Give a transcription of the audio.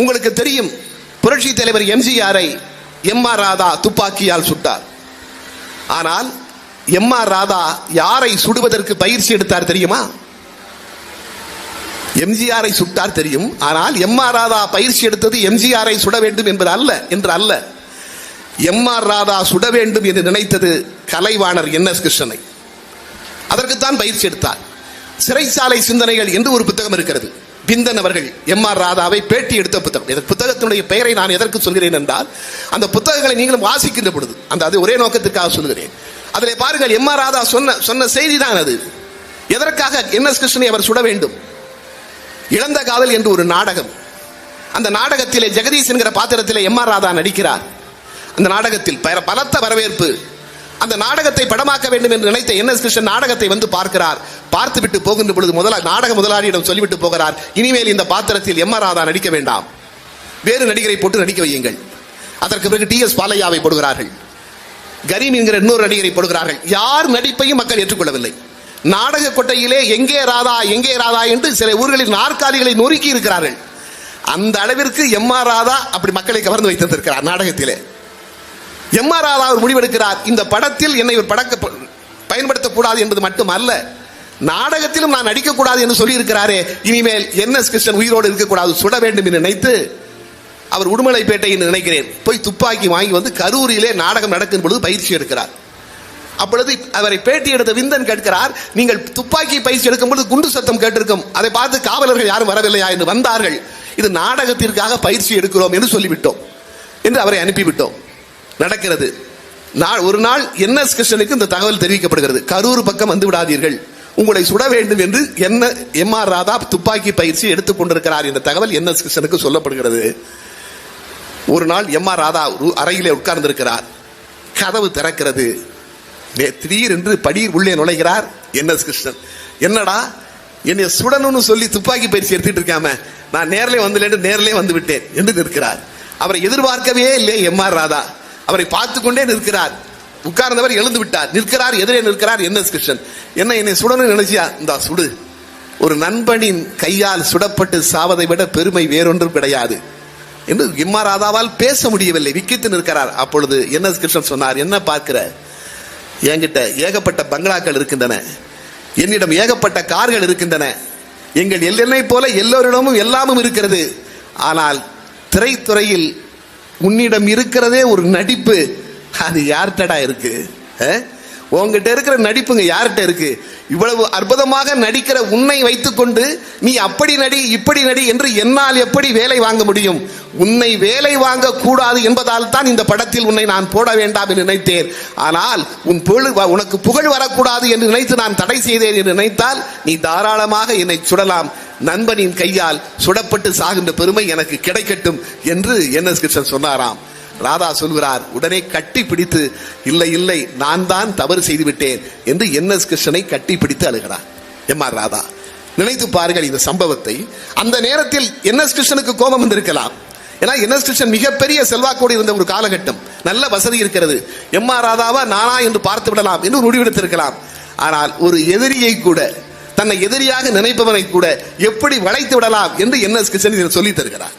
உங்களுக்கு தெரியும் புரட்சி தலைவர் எம்ஜிஆரை எம் ஆர் ராதா துப்பாக்கியால் சுட்டார். ஆனால் எம் ஆர் ராதா யாரை சுடுவதற்கு பயிற்சி எடுத்தார் தெரியுமா? எம்ஜிஆரை சுட்டார் தெரியும் ஆனால் எம் ஆர் ராதா பயிற்சி எடுத்தது எம்ஜிஆரை சுட வேண்டும் என்பது அல்ல என்று அல்ல. எம் ஆர் ராதா சுட வேண்டும் என்று நினைத்தது கலைவாணர் என் எஸ் கிருஷ்ணனை. அதற்குத்தான் பயிற்சி எடுத்தார். சிறைச்சாலை சிந்தனைகள் என்று ஒரு புத்தகம் இருக்கிறது? பிந்தன் அவர்கள் எம் ஆர் ராதாவை பேட்டி எடுத்த புத்தகம். இந்த புத்தகத்தினுடைய பெயரை நான் எதற்கு சொல்கிறேன் என்றால் அந்த புத்தகங்களை நீங்களும் வாசிக்கின்ற பொழுது அந்த அது ஒரே நோக்கத்திற்காக சொல்கிறேன் அதில் பாருங்கள் எம் ஆர் ராதா சொன்ன சொன்ன செய்தி தான் அது. எதற்காக என் எஸ் கிருஷ்ணனை அவர் சுட வேண்டும்? இழந்த காதல் என்று ஒரு நாடகம். அந்த நாடகத்திலே ஜெகதீஷ் என்கிற பாத்திரத்திலே எம் ஆர் ராதா நடிக்கிறார். அந்த நாடகத்தில் பலத்த வரவேற்பு அந்த நாடகத்தை படமாக்க வேண்டும் என்று நினைத்த என் எஸ் கிருஷ்ணன் நாடகத்தை வந்து பார்க்கிறார். பார்த்து விட்டு போகின்ற பொழுது முதலா நாடக முதலாளியிடம் சொல்லிவிட்டு போகிறார். இனிமேல் இந்த பாத்திரத்தில் எம் ஆர் ராதா நடிக்க வேண்டாம். வேறு நடிகரை போட்டு நடிக்க வையுங்கள். அதற்கு பிறகு டி எஸ் பாலையாவை போடுகிறார்கள். கரீம் என்கிற இன்னொரு நடிகரை போடுகிறார்கள். யார் நடிப்பையும் மக்கள் ஏற்றுக்கொள்ளவில்லை. நாடக கொட்டையிலே எங்கே ராதா எங்கே ராதா என்று சில ஊர்களில் நாற்காலிகளை நொறுக்கி இருக்கிறார்கள். அந்த அளவிற்கு எம் ஆர் ராதா அப்படி மக்களை கவர்ந்து வைத்திருந்திருக்கிறார் நாடகத்திலே. எம் ஆர் ராதா அவர் முடிவெடுக்கிறார். இந்த படத்தில் என்னை ஒரு படக்க பயன்படுத்தக்கூடாது என்பது மட்டும் அல்ல நாடகத்திலும் நான் நடிக்கக்கூடாது என்று சொல்லியிருக்கிறாரே இனிமேல் என் எஸ் கிருஷ்ணன் உயிரோடு இருக்கக்கூடாது சுட வேண்டும் என்று நினைத்து அவர் உடுமலைப்பேட்டை என்று நினைக்கிறேன். போய் துப்பாக்கி வாங்கி வந்து கரூரிலே நாடகம் நடக்கும் பொழுது பயிற்சி எடுக்கிறார். அப்பொழுது அவரை பேட்டி எடுத்த விந்தன் கேட்கிறார் நீங்கள் துப்பாக்கி பயிற்சி எடுக்கும் பொழுது குண்டு சத்தம் கேட்டிருக்கும். அதை பார்த்து காவலர்கள் யாரும் வரவில்லையா என்று வந்தார்கள். இது நாடகத்திற்காக பயிற்சி எடுக்கிறோம் என்று சொல்லிவிட்டோம். என்று அவரை அனுப்பிவிட்டோம். நடக்கிறது. நாள் ஒரு நாள் என்எஸ் கிருஷ்ணனுக்கு இந்த தகவல் தெரிவிக்கப்படுகிறது. கரூர் பக்கம் வந்து விடாதீர்கள். உங்களை சுட வேண்டும் என்று என்ன எம் ஆர் ராதா துப்பாக்கி பயிற்சி எடுத்துக் கொண்டிருக்கிறார் என்ற தகவல் என் எஸ் கிருஷ்ணனுக்கு சொல்லப்படுகிறது. ஒரு நாள் எம் ஆர் ராதா அறையிலே உட்கார்ந்திருக்கிறார். கதவு திறக்கிறது. திடீர் திடீரென்று படி உள்ளே நுழைகிறார் என் எஸ் கிருஷ்ணன். என்னடா என்னை சுடணும்னு சொல்லி துப்பாக்கி பயிற்சி எடுத்துட்டு இருக்காம நான் நேரிலே வந்து நேரிலே வந்து விட்டேன் என்று நிற்கிறார். அவரை எதிர்பார்க்கவே இல்லை எம் ஆர் ராதா. அவரை பார்த்து கொண்டே நிற்கிறார். உட்கார்ந்தவர் எழுந்து விட்டார். நிற்கிறார் எதிரே நிற்கிறார். என் எஸ் கிருஷ்ணன் என்ன என்னை சுடணும் நினைச்சியா? இந்தா சுடு. ஒரு நண்பனின் கையால் சுடப்பட்டு சாவதை விட பெருமை வேறொன்றும் கிடையாது. என்று இம்மா ராதாவால் பேச முடியவில்லை. விக்கித்து நிற்கிறார். அப்பொழுது என் எஸ் கிருஷ்ணன் சொன்னார்? என்ன பார்க்கிற என்கிட்ட ஏகப்பட்ட பங்களாக்கள் இருக்கின்றன. என்னிடம் ஏகப்பட்ட கார்கள் இருக்கின்றன. எங்கள் எல்லனை போல எல்லோரிடமும் எல்லாமும் இருக்கிறது. ஆனால் திரைத்துறையில் உன்னிடம் இருக்கிறதே ஒரு நடிப்பு. அது யார்கிட்டடா இருக்கு? உங்ககிட்ட இருக்கிற நடிப்புங்க யார்கிட்ட இருக்கு? இவ்வளவு அற்புதமாக நடிக்கிற உன்னை வைத்துக்கொண்டு நீ அப்படி நடி இப்படி நடி என்று என்னால் எப்படி வேலை வாங்க முடியும்? உன்னை வேலை வாங்க கூடாது என்பதால் தான் இந்த படத்தில் உன்னை நான் போட வேண்டாம் என்று நினைத்தேன். ஆனால் உன் புகழ் வ- உனக்கு புகழ் வரக்கூடாது என்று நினைத்து நான் தடை செய்தேன் என்று நினைத்தால் நீ தாராளமாக என்னை சுடலாம். நண்பனின் கையால் சுடப்பட்டு சாகின்ற பெருமை எனக்கு கிடைக்கட்டும் என்று என் எஸ் கிருஷ்ணன் சொன்னாராம். ராதா சொல்கிறார் உடனே கட்டி பிடித்து இல்லை இல்லை நான் தான் தவறு செய்துவிட்டேன் என்று என் எஸ் கிருஷ்ணனை கட்டி பிடித்து அழுகிறார். எம் ஆர் ராதா நினைத்து பாருங்கள் இந்த சம்பவத்தை. அந்த நேரத்தில் என் எஸ் கிருஷ்ணனுக்கு கோபம் வந்திருக்கலாம். ஏன்னா என் எஸ் கிருஷ்ணன் மிகப்பெரிய செல்வாக்கோடு இருந்த ஒரு காலகட்டம். நல்ல வசதி இருக்கிறது. எம் ஆர் ராதாவா நானா என்று பார்த்து விடலாம் என்று முடிவெடுத்திருக்கலாம். ஆனால் ஒரு எதிரியை கூட தன்னை எதிரியாக நினைப்பவனை கூட எப்படி வளைத்து விடலாம் என்று என் கிருஷ்ணன் சொல்லி சொல்லித் தருகிறார்.